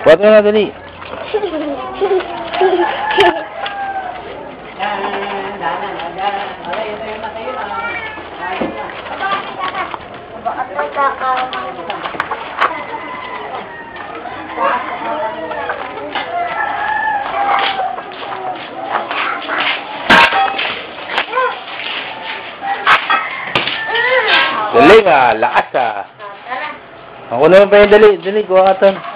Buhat mo na, dali. Dali nga, lakas ah. Ako naman pa yung dali. Dali, kuha ka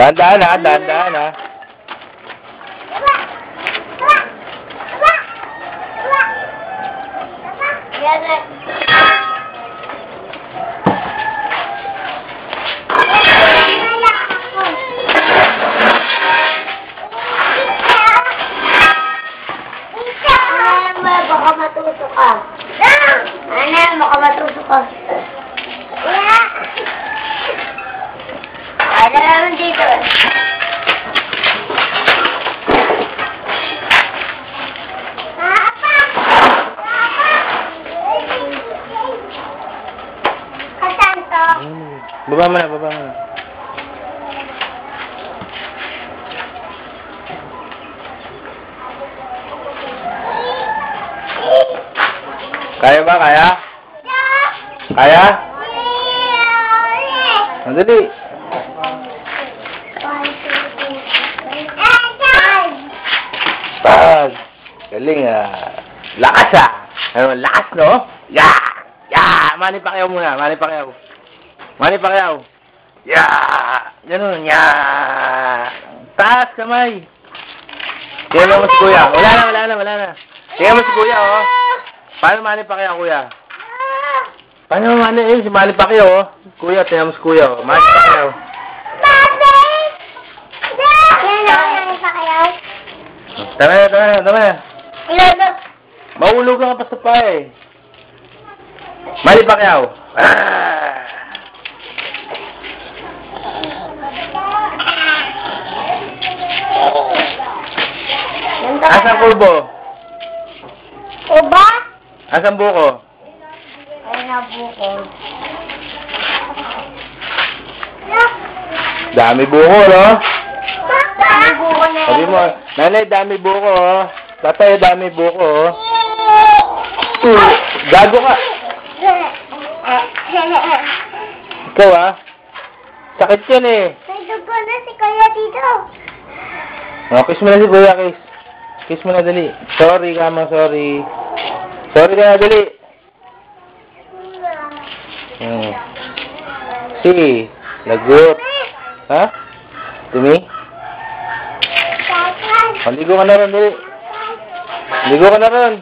Dahan-dahan ha, dahan-dahan ha. Ano, baka matusok ka. Ano, baka matusok ka. Ano naman dito? Kasanto. Baba mo na, baba mo na. Kaya ba, kaya? Kaya? Ang dali. Galing ah. Lakas ah. Ano, lakas no? Ya! Ya! Mani Pacquiao muna, Mani Pacquiao. Mani Pacquiao. Ya! Ganun, ya! Taas kamay. Tingnan mo si kuya. Wala na, wala na, wala na. Tingnan mo si kuya, oh. Paano Mani Pacquiao, kuya? Paano Mani, eh, si Mani Pacquiao, oh. Kuya, tingnan mo si kuya, oh. Mani Pacquiao. Tama na, tama na, tama na. Mahulog ka pa sa pa eh. Mali Pacquiao. Ah! Asan pulbo? Uba? Asan buko? Ay, nabukol. Dami buko, no? Nabukol na Sabi mo, nanay, dami buko, oh. Tatay, dami buko, oh. Uh, gago ka. Ikaw, ah. Sakit yan, eh. May dugo na si Kuya dito. Oh, kiss mo na si Kuya, kiss. Kiss mo na, dali. Sorry, kama, sorry. Sorry ka na, dali. Hmm. Si, lagot. Ha? Tumi? Tatay. Maligo ka na ron, dali. Ligo ka na ron.